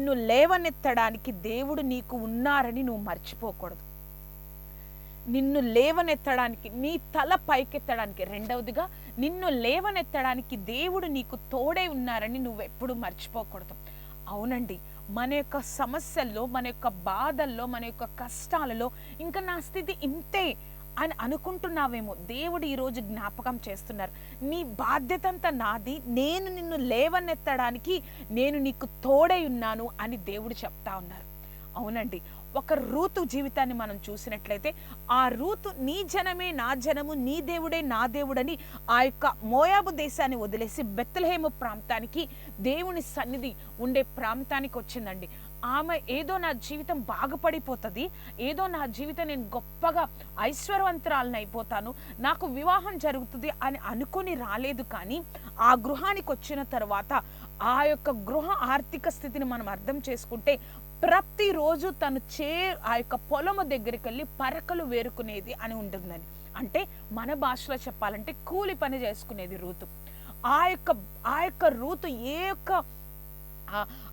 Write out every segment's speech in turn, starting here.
నిన్ను లేవనెత్తడానికి దేవుడు నీకు ఉన్నారని నువ్వు మర్చిపోకూడదు. నిన్ను లేవనెత్తడానికి నీ తల పైకెత్తడానికి రెండవదిగా నిన్ను లేవనెత్తడానికి దేవుడు నీకు తోడే ఉన్నారని నువ్వు ఎప్పుడు మర్చిపోకూడదు. అవునండి మన యొక్క సమస్యల్లో మన యొక్క బాధల్లో మన యొక్క కష్టాలలో ఇంకా నా స్థితి ఇంతే. అని అనుకుంటున్నావేమో. దేవుడు ఈరోజు జ్ఞాపకం చేస్తున్నారు. నీ బాధ్యత అంతా నాది. నేను నిన్ను లేవనెత్తడానికి నేను నీకు తోడై ఉన్నాను అని దేవుడు చెప్తా ఉన్నారు. అవునండి. ఒక రూతు జీవితాన్ని మనం చూసినట్లయితే ఆ రూతు నీ జనమే నా జనము నీ దేవుడే నా దేవుడని ఆ యొక్క మోయాబు దేశాన్ని వదిలేసి బెత్తలహేము ప్రాంతానికి దేవుని సన్నిధి ఉండే ప్రాంతానికి వచ్చిందండి. ఆమె ఏదో నా జీవితం బాగుపడిపోతుంది ఏదో నా జీవితం నేను గొప్పగా ఐశ్వర్యవంతురాలను అయిపోతాను నాకు వివాహం జరుగుతుంది అని అనుకొని రాలేదు కానీ ఆ గృహానికి వచ్చిన తర్వాత ఆ యొక్క గృహ ఆర్థిక స్థితిని మనం అర్థం చేసుకుంటే ప్రతిరోజు తను చే ఆ యొక్క పొలము దగ్గరికి వెళ్ళి పరకలు వేరుకునేది అని ఉంటుందని. అంటే మన భాషలో చెప్పాలంటే కూలి పని చేసుకునేది రూతు. ఆ యొక్క ఆ యొక్క రూతు ఏ యొక్క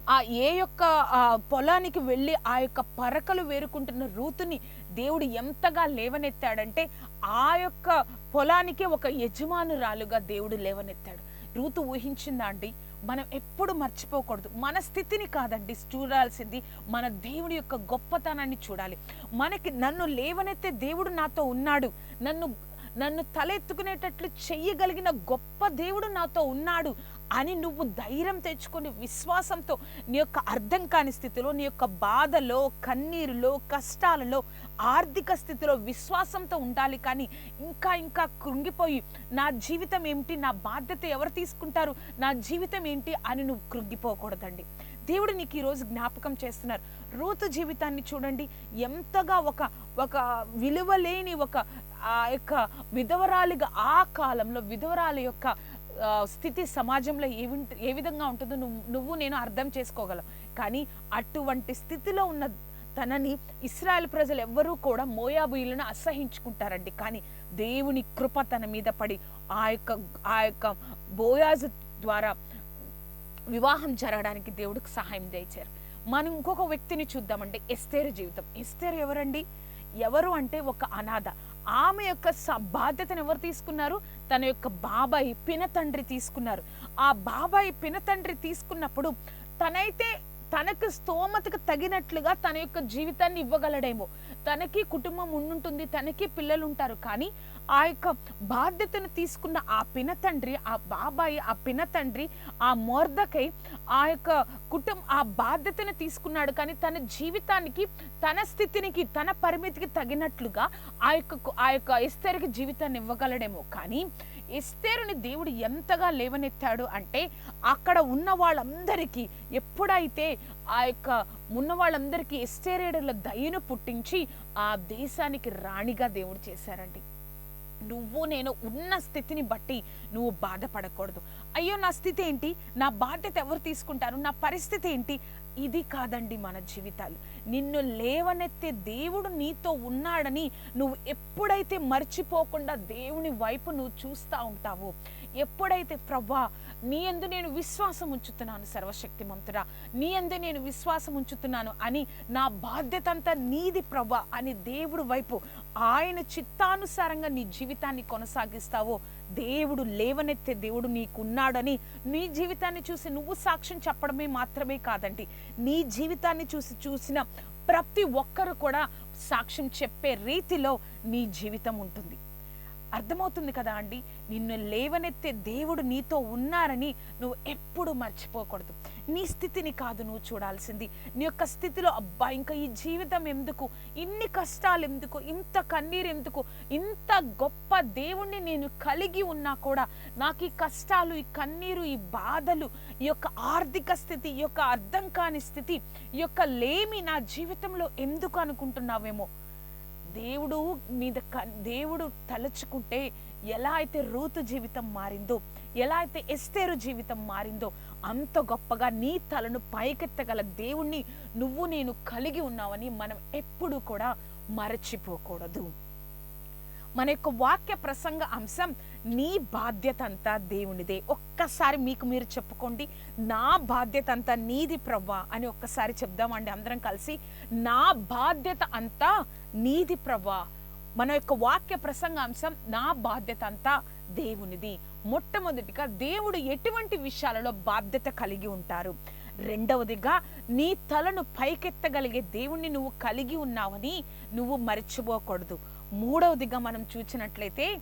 ఆ- ఏ యొక్క ఆ పొలానికి వెళ్ళి ఆ యొక్క పరకలు వేరుకుంటున్న రూతుని దేవుడు ఎంతగా లేవనెత్తాడంటే ఆ యొక్క పొలానికే ఒక యజమానురాలుగా దేవుడు లేవనెత్తాడు. రూతు ఊహించిందా అండి మనం ఎప్పుడు మర్చిపోకూడదు. మన స్థితిని కాదండి చూడాల్సింది మన దేవుడి యొక్క గొప్పతనాన్ని చూడాలి. మనకి నన్ను లేవనెత్తే దేవుడు నాతో ఉన్నాడు. నన్ను నన్ను తలెత్తుకునేటట్లు చెయ్యగలిగిన గొప్ప దేవుడు నాతో ఉన్నాడు అని నువ్వు ధైర్యం తెచ్చుకొని విశ్వాసంతో నీ యొక్క అర్థం కాని స్థితిలో నీ యొక్క బాధలో కన్నీరులో కష్టాలలో ఆర్థిక స్థితిలో విశ్వాసంతో ఉండాలి కానీ ఇంకా ఇంకా కృంగిపోయి నా జీవితం ఏమిటి నా బాధ్యత ఎవరు తీసుకుంటారు నా జీవితం ఏంటి అని నువ్వు కృంగిపోకూడదండి. దేవుడు నీకు ఈరోజు జ్ఞాపకం చేస్తున్నారు. రూతు జీవితాన్ని చూడండి. ఎంతగా ఒక ఒక విలువ లేని ఒక ఆ యొక్క విధవరాలిగా ఆ కాలంలో విధవరాలి యొక్క స్థితి సమాజంలో ఏ ఏ విధంగా ఉంటుందో నువ్వు నువ్వు నేను అర్థం చేసుకోగలం. కానీ అటువంటి స్థితిలో ఉన్న తనని ఇస్రాయల్ ప్రజలు ఎవ్వరూ కూడా మోయాబుయులను అసహించుకుంటారండి. కానీ దేవుని కృప తన మీద పడి ఆ యొక్క ఆ యొక్క బోయాజు ద్వారా వివాహం జరగడానికి దేవుడికి సహాయం చేశారు. మనం ఇంకొక వ్యక్తిని చూద్దామంటే ఎస్తేరు జీవితం. ఎస్తేరు ఎవరండి? ఎవరు అంటే ఒక అనాథ. ఆమె యొక్క స- బాధ్యతను ఎవరు తీసుకున్నారు? తన యొక్క బాబాయి పినతండ్రి తీసుకున్నారు. ఆ బాబాయి పినతండ్రి తీసుకున్నప్పుడు తనైతే తనకు స్తోమతకు తగినట్లుగా తన యొక్క జీవితాన్ని ఇవ్వగలడేమో. తనకి కుటుంబం ఉండుంటుంది తనకి పిల్లలు ఉంటారు కానీ ఆ యొక్క బాధ్యతను తీసుకున్న ఆ పినతండ్రి ఆ బాబాయి ఆ పినతండ్రి ఆ మోర్దకై ఆ యొక్క కుటుంబ ఆ బాధ్యతను తీసుకున్నాడు. కానీ తన జీవితానికి తన స్థితినికి తన పరిమితికి తగినట్లుగా ఆ యొక్క ఆ యొక్క ఎస్తేరుకి జీవితాన్ని ఇవ్వగలడేమో. కానీ ఎస్తేరుని దేవుడు ఎంతగా లేవనెత్తాడు అంటే అక్కడ ఉన్న వాళ్ళందరికీ ఎప్పుడైతే ఆ యొక్క ఉన్న వాళ్ళందరికీ ఎస్తేరేడుల దయను పుట్టించి ఆ దేశానికి రాణిగా దేవుడు చేశారండి. నువ్వు నేను ఉన్న స్థితిని బట్టి నువ్వు బాధపడకూడదు. అయ్యో నా స్థితి ఏంటి? నా బాధ్యత ఎవరు తీసుకుంటారు? నా పరిస్థితి ఏంటి? ఇది కాదండి మన జీవితాలు. నిన్ను లేవనెత్తే దేవుడు నీతో ఉన్నాడని నువ్వు ఎప్పుడైతే మర్చిపోకుండా దేవుని వైపు నువ్వు చూస్తూ ఉంటావో ఎప్పుడైతే ప్రవ్వా నీ ఎందు నేను విశ్వాసం ఉంచుతున్నాను సర్వశక్తిమంతుడా నీ ఎందు నేను విశ్వాసం ఉంచుతున్నాను అని నా బాధ్యత అంతా నీది ప్రభా అని దేవుడు వైపు ఆయన చిత్తానుసారంగా నీ జీవితాన్ని కొనసాగిస్తావో దేవుడు లేవనెత్తే దేవుడు నీకున్నాడని నీ జీవితాన్ని చూసి నువ్వు సాక్ష్యం చెప్పడమే మాత్రమే కాదండి. నీ జీవితాన్ని చూసి చూసిన ప్రతి ఒక్కరు కూడా సాక్ష్యం చెప్పే రీతిలో నీ జీవితం ఉంటుంది. అర్థమవుతుంది కదా అండి? నిన్ను లేవనెత్తే దేవుడు నీతో ఉన్నారని నువ్వు ఎప్పుడు మర్చిపోకూడదు. నీ స్థితిని కాదు నువ్వు చూడాల్సింది. నీ యొక్క స్థితిలో అబ్బా ఇంకా ఈ జీవితం ఎందుకు? ఇన్ని కష్టాలు ఎందుకు? ఇంత కన్నీరు ఎందుకు? ఇంత గొప్ప దేవుణ్ణి నేను కలిగి ఉన్నా కూడా నాకు ఈ కష్టాలు ఈ కన్నీరు ఈ బాధలు ఈ యొక్క ఆర్థిక స్థితి ఈ యొక్క అర్థం కాని స్థితి ఈ యొక్క లేమి నా జీవితంలో ఎందుకు అనుకుంటున్నావేమో? దేవుడు మీద క- దేవుడు తలుచుకుంటే ఎలా అయితే రూతు జీవితం మారిందో ఎలా అయితే ఎస్తేరు జీవితం మారిందో అంత గొప్పగా నీ తలను పైకెత్తగల దేవుణ్ణి నువ్వు నేను కలిగి ఉన్నావని మనం ఎప్పుడు కూడా మరచిపోకూడదు. మన యొక్క వాక్య ప్రసంగ అంశం నీ బాధ్యత అంతా దేవునిదే. ఒక్కసారి మీకు మీరు చెప్పుకోండి నా బాధ్యత అంతా నీది ప్రవ్వా అని ఒక్కసారి చెప్దామండి అందరం కలిసి. నా బాధ్యత అంతా నీది ప్రవ్వా. మన యొక్క వాక్య ప్రసంగాంశం నా బాధ్యత అంతా దేవునిది. మొట్టమొదటిగా దేవుడు ఎటువంటి విషయాలలో బాధ్యత కలిగి ఉంటారు? రెండవదిగా నీ తలను పైకెత్తగలిగే దేవుణ్ణి నువ్వు కలిగి ఉన్నావని నువ్వు మర్చిపోకూడదు. మూడవదిగా మనం చూసినట్లయితే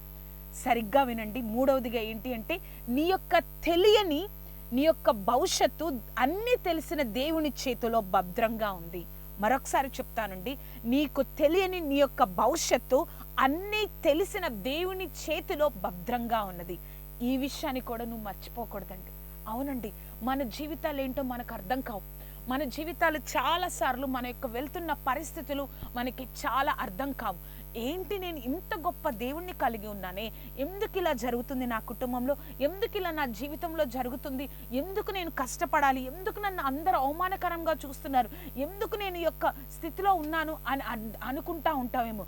సరిగ్గా వినండి. మూడవదిగా ఏంటి అంటే నీ యొక్క తెలియని నీ యొక్క భవిష్యత్తు అన్ని తెలిసిన దేవుని చేతిలో భద్రంగా ఉంది. మరొకసారి చెప్తానండి. నీకు తెలియని నీ యొక్క భవిష్యత్తు అన్నీ తెలిసిన దేవుని చేతిలో భద్రంగా ఉన్నది. ఈ విషయాన్ని కూడా నువ్వు మర్చిపోకూడదండి. అవునండి. మన జీవితాలు ఏంటో మనకు అర్థం కావు. మన జీవితాలు చాలా సార్లు మన యొక్క వెళ్తున్న పరిస్థితులు మనకి చాలా అర్థం కావు. ఏంటి నేను ఇంత గొప్ప దేవుణ్ణి కలిగి ఉన్నానే? ఎందుకు ఇలా జరుగుతుంది నా కుటుంబంలో? ఎందుకు ఇలా నా జీవితంలో జరుగుతుంది? ఎందుకు నేను కష్టపడాలి? ఎందుకు నన్ను అందరూ అవమానకరంగా చూస్తున్నారు? ఎందుకు నేను ఈ యొక్క స్థితిలో ఉన్నాను అని అనుకుంటా ఉంటావేమో?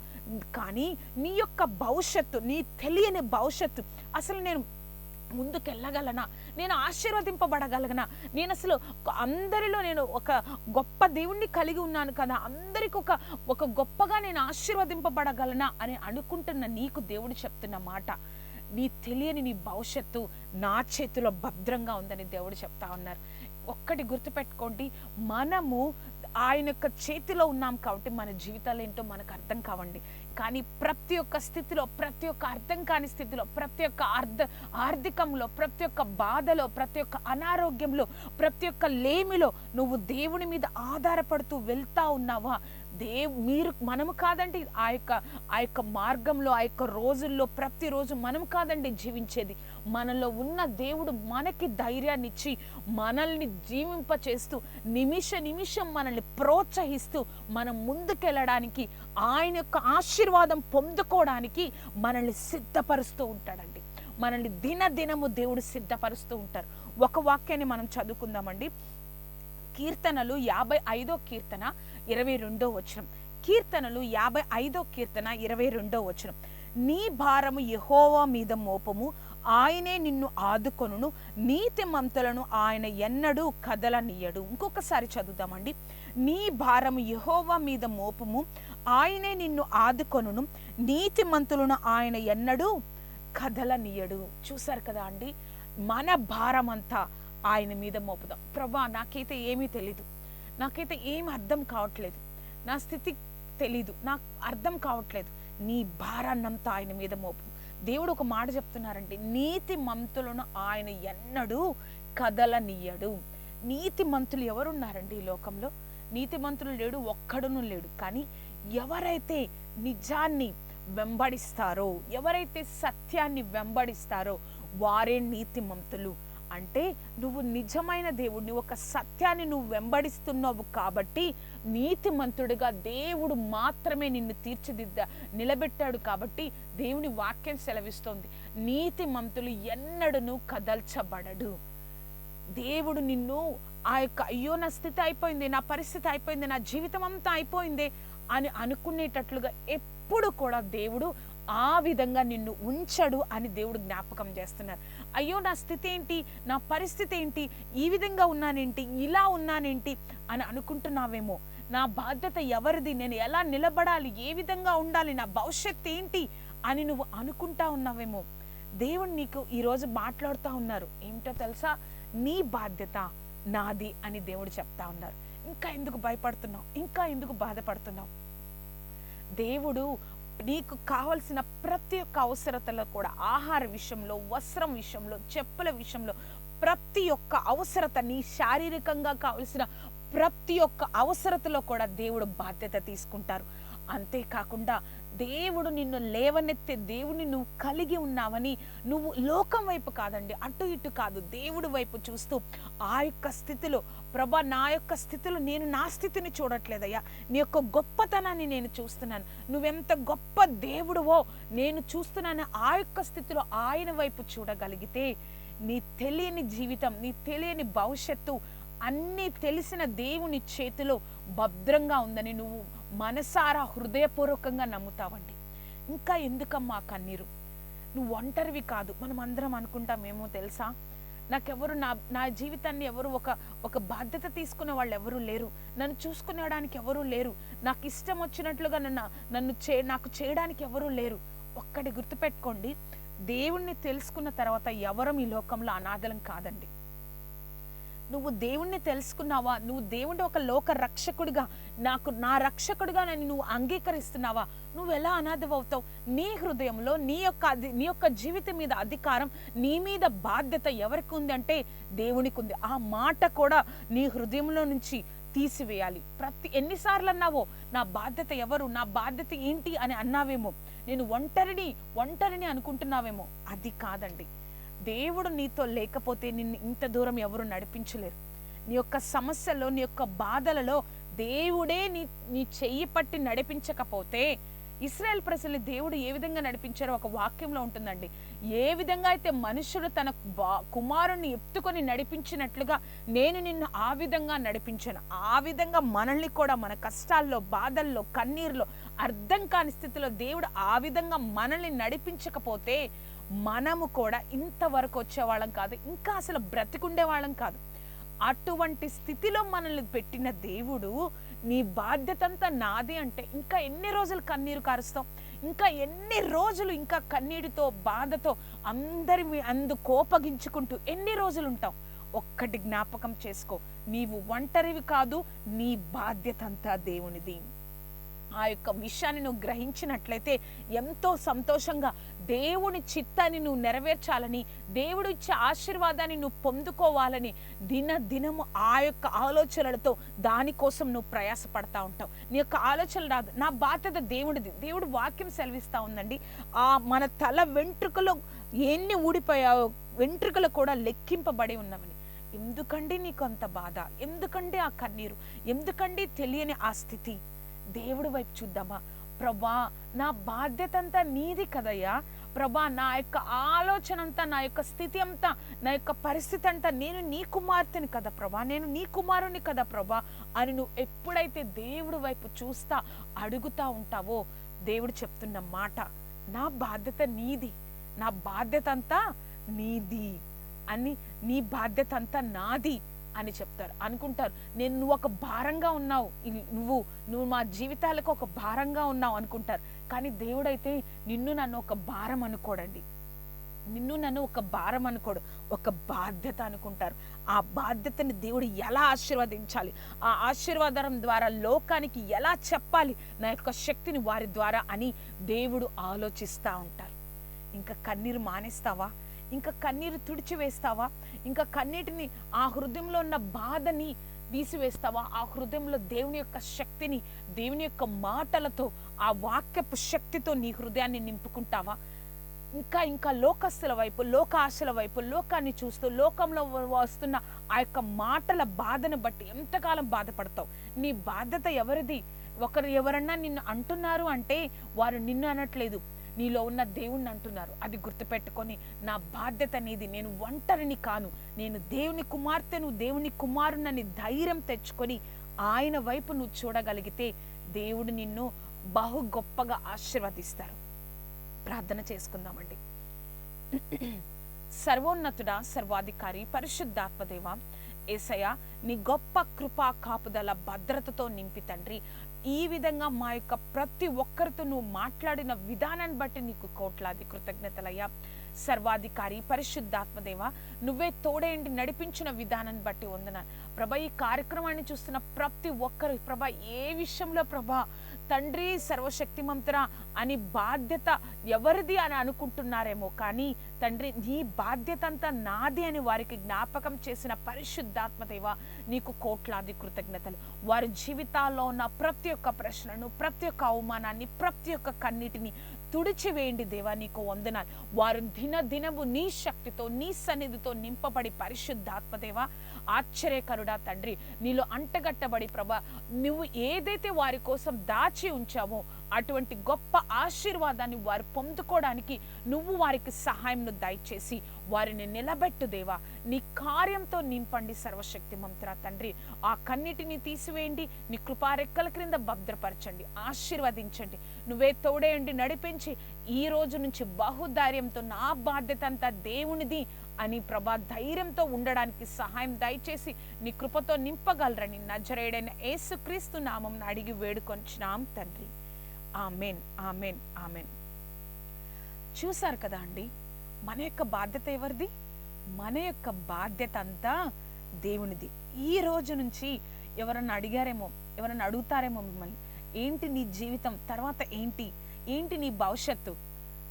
కానీ నీ యొక్క భవిష్యత్తు నీ తెలియని భవిష్యత్తు అసలు నేను ముందుకెళ్ళగలనా? నేను ఆశీర్వదింపబడగలగనా నేను అసలు అందరిలో నేను ఒక గొప్ప దేవుణ్ణి కలిగి ఉన్నాను కదా అందరికి ఒక ఒక గొప్పగా నేను ఆశీర్వదింపబడగలనా అని అనుకుంటున్న నీకు దేవుడు చెప్తున్న మాట. నీ తెలియని నీ భవిష్యత్తు నా చేతిలో భద్రంగా ఉందని దేవుడు చెప్తా ఉన్నారు. ఒక్కటి గుర్తుపెట్టుకోండి మనము ఆయన యొక్క చేతిలో ఉన్నాం కాబట్టి మన జీవితాలు ఏంటో మనకు అర్థం కావండి. కానీ ప్రతి ఒక్క స్థితిలో ప్రతి ఒక్క అర్థం కాని స్థితిలో ప్రతి ఒక్క అర్థ ఆర్థికంలో ప్రతి ఒక్క బాధలో ప్రతి ఒక్క అనారోగ్యంలో ప్రతి ఒక్క లేమిలో నువ్వు దేవుని మీద ఆధారపడుతూ వెళ్తా ఉన్నావా? దేవ్ మీరు మనము కాదండి ఆ యొక్క ఆ యొక్క మార్గంలో ఆ యొక్క రోజుల్లో ప్రతిరోజు మనం కాదండి జీవించేది. మనలో ఉన్న దేవుడు మనకి ధైర్యాన్ని ఇచ్చి మనల్ని జీవింప చేస్తూ నిమిష నిమిషం మనల్ని ప్రోత్సహిస్తూ మనం ముందుకెళ్ళడానికి ఆయన యొక్క ఆశీర్వాదం పొందుకోవడానికి మనల్ని సిద్ధపరుస్తూ ఉంటాడండి. మనల్ని దినదినము దేవుడు సిద్ధపరుస్తూ ఉంటారు ఒక వాక్యాన్ని మనం చదువుకుందామండి. కీర్తనలు యాభై ఐదో కీర్తన ఇరవై రెండో వచనం. కీర్తనలు యాభై ఐదో కీర్తన ఇరవై రెండో వచనం. నీ భారము యహోవా మీద మోపము ఆయనే నిన్ను ఆదుకొనును నీతి మంతులను ఆయన ఎన్నడూ కదలనీయడు. ఇంకొకసారి చదువుదామండి. నీ భారము యహోవా మీద మోపము ఆయనే నిన్ను ఆదుకొనును నీతి మంతులను ఆయన ఎన్నడూ కదలనీయడు. చూశారు కదా అండి? మన భారమంతా ఆయన మీద మోపుదాం. ప్రభా నాకైతే ఏమీ తెలీదు. నాకైతే ఏం అర్థం కావట్లేదు. నా స్థితి తెలీదు. నాకు అర్థం కావట్లేదు. నీ భారాన్నంతా ఆయన మీద మోపు. దేవుడు ఒక మాట చెప్తున్నారండి. నీతి మంతులను ఆయన ఎన్నడూ కదలనీయడు. నీతి మంతులు ఎవరున్నారండి ఈ లోకంలో? నీతి మంతులు లేడు ఒక్కడును లేడు. కానీ ఎవరైతే నిజాన్ని వెంబడిస్తారో ఎవరైతే సత్యాన్ని వెంబడిస్తారో వారే నీతిమంతులు అంటే నువ్వు నిజమైన దేవుడిని ఒక సత్యాన్ని నువ్వు వెంబడిస్తున్నావు కాబట్టి నీతిమంతుడిగా దేవుడు మాత్రమే నిన్ను తీర్చిదిద్ద నిలబెట్టాడు కాబట్టి దేవుని వాక్యం సెలవిస్తోంది. నీతిమంతులు ఎన్నడను కదల్చబడడు. దేవుడు నిన్ను ఆ యొక్క అయ్యో నా స్థితి అయిపోయింది నా పరిస్థితి అయిపోయింది నా జీవితం అంతా అయిపోయింది అని అనుకునేటట్లుగా ఎప్పుడు కూడా దేవుడు ఆ విధంగా నిన్ను ఉంచడు అని దేవుడు జ్ఞాపకం చేస్తున్నారు. అయ్యో నా స్థితి ఏంటి? నా పరిస్థితి ఏంటి? ఈ విధంగా ఉన్నానేంటి? ఇలా ఉన్నానేంటి? అని అనుకుంటున్నావేమో. నా బాధ్యత ఎవరిది? నేను ఎలా నిలబడాలి? ఏ విధంగా ఉండాలి? నా భవిష్యత్తు ఏంటి? అని నువ్వు అనుకుంటా ఉన్నావేమో. దేవుడు నీకు ఈరోజు మాట్లాడుతూ ఉన్నారు. ఏమిటో తెలుసా? నీ బాధ్యత నాది అని దేవుడు చెప్తా ఉన్నారు. ఇంకా ఎందుకు భయపడుతున్నావు? ఇంకా ఎందుకు బాధపడుతున్నావు? దేవుడు నీకు కావలసిన ప్రతి ఒక్క అవసరతలో కూడా ఆహార విషయంలో వస్త్రం విషయంలో చెప్పుల విషయంలో ప్రతి ఒక్క అవసరత నీ శారీరకంగా కావలసిన ప్రతి ఒక్క అవసరతలో కూడా దేవుడు బాధ్యత తీసుకుంటారు. అంతేకాకుండా దేవుడు నిన్ను లేవనెత్తే దేవుని నువ్వు కలిగి ఉన్నావని నువ్వు లోకం వైపు కాదండి అటు ఇటు కాదు. దేవుడి వైపు చూస్తూ ఆ యొక్క స్థితిలో ప్రభా నా యొక్క స్థితిలో నేను నా స్థితిని చూడట్లేదయ్యా. నీ యొక్క గొప్పతనాన్ని నేను చూస్తున్నాను. నువ్వెంత గొప్ప దేవుడువో నేను చూస్తున్నాను. ఆ యొక్క స్థితిలో ఆయన వైపు చూడగలిగితే నీ తెలియని జీవితం నీ తెలియని భవిష్యత్తు అన్నీ తెలిసిన దేవుని చేతిలో భద్రంగా ఉందని నువ్వు మనసారా హృదయపూర్వకంగా నమ్ముతావండి. ఇంకా ఎందుకమ్మా కన్నీరు? నువ్వు ఒంటరివి కాదు. మనం అందరం అనుకుంటామేమో తెలుసా? నాకెవరు నా నా జీవితాన్ని ఎవరు ఒక ఒక బాధ్యత తీసుకునే వాళ్ళు ఎవరు లేరు. నన్ను చూసుకునేడానికి ఎవరు లేరు. నాకు ఇష్టం వచ్చినట్లుగా నన్ను నన్ను చే నాకు చేయడానికి ఎవరు లేరు. ఒక్కటి గుర్తుపెట్టుకోండి. దేవుణ్ణి తెలుసుకున్న తర్వాత ఎవరం ఈ లోకంలో అనాథలం కాదండి. నువ్వు దేవుణ్ణి తెలుసుకున్నావా? నువ్వు దేవుడి ఒక లోక రక్షకుడిగా నాకు నా రక్షకుడిగా నన్ను నువ్వు అంగీకరిస్తున్నావా? నువ్వు ఎలా అనాథవవుతావు నీ హృదయంలో నీ యొక్క అది నీ యొక్క జీవితం మీద అధికారం నీ మీద బాధ్యత ఎవరికి ఉంది అంటే దేవునికి ఉంది. ఆ మాట కూడా నీ హృదయంలో నుంచి తీసివేయాలి. ప్రతి ఎన్నిసార్లు అన్నావో నా బాధ్యత ఎవరు నా బాధ్యత ఏంటి అని అన్నావేమో నేను ఒంటరిని ఒంటరిని అనుకుంటున్నావేమో అది కాదండి. దేవుడు నీతో లేకపోతే నిన్ను ఇంత దూరం ఎవరు నడిపించలేరు. నీ యొక్క సమస్యలో నీ యొక్క బాధలలో దేవుడే నీ నీ చెయ్యి పట్టి నడిపించకపోతే ఇస్రాయల్ ప్రజల్ని దేవుడు ఏ విధంగా నడిపించారో ఒక వాక్యంలో ఉంటుందండి. ఏ విధంగా అయితే మనుషుడు తన బా- కుమారుణ్ణి ఎత్తుకొని నడిపించినట్లుగా నేను నిన్ను ఆ విధంగా నడిపించాను. ఆ విధంగా మనల్ని కూడా మన కష్టాల్లో బాధల్లో కన్నీరులో అర్థం కాని స్థితిలో దేవుడు ఆ విధంగా మనల్ని నడిపించకపోతే మనము కూడా ఇంతవరకు వచ్చేవాళ్ళం కాదు ఇంకా అసలు బ్రతికుండే వాళ్ళం కాదు. అటువంటి స్థితిలో మనల్ని పెట్టిన దేవుడు నీ బాధ్యతంతా నాది అంటే ఇంకా ఎన్ని రోజులు కన్నీరు కారుస్తాం ఇంకా ఎన్ని రోజులు ఇంకా కన్నీటితో బాధతో అందరి మీ- అందు కోపగించుకుంటూ ఎన్ని రోజులు ఉంటావు ఒక్కటి జ్ఞాపకం చేసుకో నీవు ఒంటరివి కాదు నీ బాధ్యత అంతా దేవునిది. ఆ యొక్క విషయాన్ని నువ్వు గ్రహించినట్లయితే ఎంతో సంతోషంగా దేవుని చిత్తాన్ని నువ్వు నెరవేర్చాలని దేవుడు ఇచ్చే ఆశీర్వాదాన్ని నువ్వు పొందుకోవాలని దిన దినము ఆ యొక్క ఆలోచనలతో దానికోసం నువ్వు ప్రయాసపడతా ఉంటావు. నీ యొక్క ఆలోచన రాదు. నా బాధ్యత దేవుడిది. దేవుడు వాక్యం సెలవిస్తూ ఉందండి. ఆ మన తల వెంట్రుకలు ఎన్ని ఊడిపోయావో వెంట్రుకలు కూడా లెక్కింపబడి ఉన్నవని. ఎందుకండి నీకు అంత బాధ? ఎందుకండి ఆ కన్నీరు? ఎందుకండి తెలియని ఆ స్థితి? దేవుడి వైపు చూద్దామా? ప్రభా నా బాధ్యత అంతా నీది కదయ్యా. ప్రభా నా యొక్క ఆలోచన అంతా నా యొక్క స్థితి అంతా నా యొక్క పరిస్థితి అంతా నేను నీ కుమార్తెని కదా ప్రభా నేను నీ కుమారుని కదా ప్రభా అని నువ్వు ఎప్పుడైతే దేవుడి వైపు చూస్తా అడుగుతా ఉంటావో దేవుడు చెప్తున్న మాట నా బాధ్యత నీది నా బాధ్యత అంతా నీది అని నీ బాధ్యత అంతా నాది. అని చెప్తారు. అనుకుంటారు. నేను నువ్వు ఒక భారంగా ఉన్నావు. నువ్వు నువ్వు మా జీవితాలకు ఒక భారంగా ఉన్నావు అనుకుంటారు. కానీ దేవుడైతే నిన్ను నన్ను ఒక భారం అనుకోడండి. నిన్ను నన్ను ఒక భారం అనుకోడు. ఒక బాధ్యత అనుకుంటారు. ఆ బాధ్యతని దేవుడు ఎలా ఆశీర్వదించాలి? ఆ ఆశీర్వాదం ద్వారా లోకానికి ఎలా చెప్పాలి? నా యొక్క శక్తిని వారి ద్వారా అని దేవుడు ఆలోచిస్తూ ఉంటారు. ఇంకా కన్నీరు మానేస్తావా? ఇంకా కన్నీరు తుడిచివేస్తావా? ఇంకా కన్నీటిని ఆ హృదయంలో ఉన్న బాధని తీసివేస్తావా? ఆ హృదయంలో దేవుని యొక్క శక్తిని దేవుని యొక్క మాటలతో ఆ వాక్యపు శక్తితో నీ హృదయాన్ని నింపుకుంటావా? ఇంకా ఇంకా లోకస్తుల వైపు లోక ఆశల వైపు లోకాన్ని చూస్తూ లోకంలో వస్తున్న ఆ యొక్క మాటల బాధను బట్టి ఎంతకాలం బాధపడతావు? నీ బాధ్యత ఎవరిది? ఒకరు ఎవరన్నా నిన్ను అంటున్నారు అంటే వారు నిన్ను అనట్లేదు. నీలో ఉన్న దేవుణ్ణి అంటున్నారు. అది గుర్తుపెట్టుకొని నా బాధ్యత అనేది నేను ఒంటరిని కాను. నేను దేవుని కుమార్తెను దేవుని కుమారునని ధైర్యం తెచ్చుకొని ఆయన వైపు నువ్వు చూడగలిగితే దేవుడు నిన్ను బహు గొప్పగా ఆశీర్వదిస్తారు. ప్రార్థన చేసుకుందామండి. సర్వోన్నతుడ సర్వాధికారి పరిశుద్ధాత్మదేవ ఏసయ్య నీ గొప్ప కృపా కాపుదల భద్రతతో నింపి తండ్రి ఈ విధంగా మా యొక్క ప్రతి ఒక్కరితో నువ్వు మాట్లాడిన విధానాన్ని బట్టి నీకు కోట్లాది కృతజ్ఞతలయ్యా. సర్వాధికారి పరిశుద్ధాత్మదేవ నువ్వే తోడేంటి నడిపించిన విధానాన్ని బట్టి వందన ప్రభా ఈ కార్యక్రమాన్ని చూస్తున్న ప్రతి ఒక్కరు ప్రభా ఏ విషయంలో ప్రభా తండ్రి సర్వశక్తిమంతురా అని బాధ్యత ఎవరిది అని అనుకుంటున్నారేమో కానీ తండ్రి నీ బాధ్యత అంతా నాది అని వారికి జ్ఞాపకం చేసిన పరిశుద్ధాత్మదేవ నీకు కోట్లాది కృతజ్ఞతలు. వారి జీవితాల్లో ఉన్న ప్రతి ఒక్క ప్రశ్నను ప్రతి ఒక్క అవమానాన్ని ప్రతి ఒక్క కన్నిటిని తుడిచివేయండి దేవా నీకు వందనాలు. వారు దినదినము నీ శక్తితో నీ సన్నిధితో నింపబడి పరిశుద్ధాత్మదేవా ఆశ్చర్యకరుడా తండ్రి. నీలో అంటగట్టబడి ప్రభా నువ్వు ఏదైతే వారి కోసం దాచి ఉంచావో అటువంటి గొప్ప ఆశీర్వాదాన్ని వారు పొందుకోవడానికి నువ్వు వారికి సహాయంను దయచేసి వారిని నిలబెట్టు దేవా. నీ కార్యంతో నింపండి సర్వశక్తి మంత్ర తండ్రి. ఆ కన్నిటిని తీసివేయండి నీ కృపారెక్కల క్రింద భద్రపరచండి ఆశీర్వదించండి. నువ్వే తోడేయండి నడిపించి ఈ రోజు నుంచి బహుధైర్యంతో నా బాధ్యత అంతా దేవునిది అని ప్రభా ధైర్యంతో ఉండడానికి సహాయం దయచేసి నీ కృపతో నింపగలరని నజరేడైన యేసుక్రీస్తు నామం అడిగి వేడుకొంచినాం తండ్రి. Amen amen amen. చూశారు కదా అండి? మన యొక్క బాధ్యత ఎవరిది? మన యొక్క బాధ్యత అంతా దేవునిది. ఈ రోజు నుంచి ఎవరన్నా అడిగారేమో ఎవరన్నా అడుగుతారేమో మిమ్మల్ని ఏంటి నీ జీవితం? తర్వాత ఏంటి? ఏంటి నీ భవిష్యత్తు?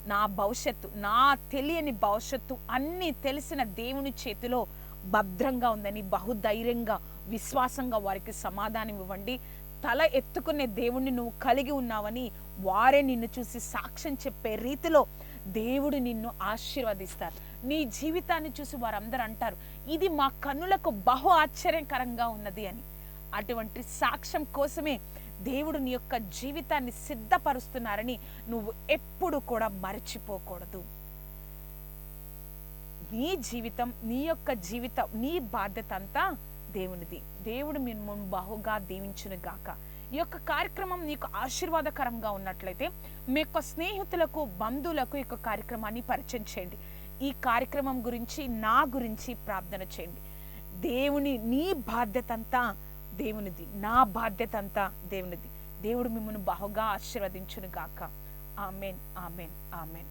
నా భవిష్యత్తు నా తెలియని భవిష్యత్తు అన్నీ తెలిసిన దేవుని చేతిలో భద్రంగా ఉందని బహుధైర్యంగా విశ్వాసంగా వారికి సమాధానం ఇవ్వండి. తల ఎత్తుకునే దేవుణ్ణి నువ్వు కలిగి ఉన్నావని వారే నిన్ను చూసి సాక్ష్యం చెప్పే రీతిలో దేవుడు నిన్ను ఆశీర్వదిస్తారు. నీ జీవితాన్ని చూసి వారందరూ అంటారు ఇది మా కన్నులకు బహు ఆశ్చర్యకరంగా ఉన్నది అని. అటువంటి సాక్ష్యం కోసమే దేవుడు నీ యొక్క జీవితాన్ని సిద్ధపరుస్తున్నారని నువ్వు ఎప్పుడు కూడా మర్చిపోకూడదు. నీ జీవితం నీ యొక్క జీవితం నీ బాధ్యత అంతా దేవునిది. దేవుడు మిమ్మల్ని బహుగా దీవించును గాక ఈ యొక్క కార్యక్రమం నీకు ఆశీర్వాదకరంగా ఉన్నట్లయితే మీ యొక్క స్నేహితులకు బంధువులకు ఈ యొక్క కార్యక్రమాన్ని పరిచయం చేయండి. ఈ కార్యక్రమం గురించి నా గురించి ప్రార్థన చేయండి. దేవుని నీ బాధ్యత అంతా దేవునిది. నా బాధ్యత అంతా దేవునిది. దేవుడు మిమ్మల్ని బహుగా ఆశీర్వదించును గాక ఆమెన్ ఆమెన్ ఆమెన్.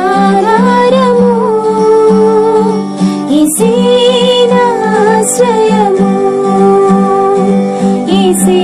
ఈసేనాధారము ఈసేనాశ్రయము ఈసే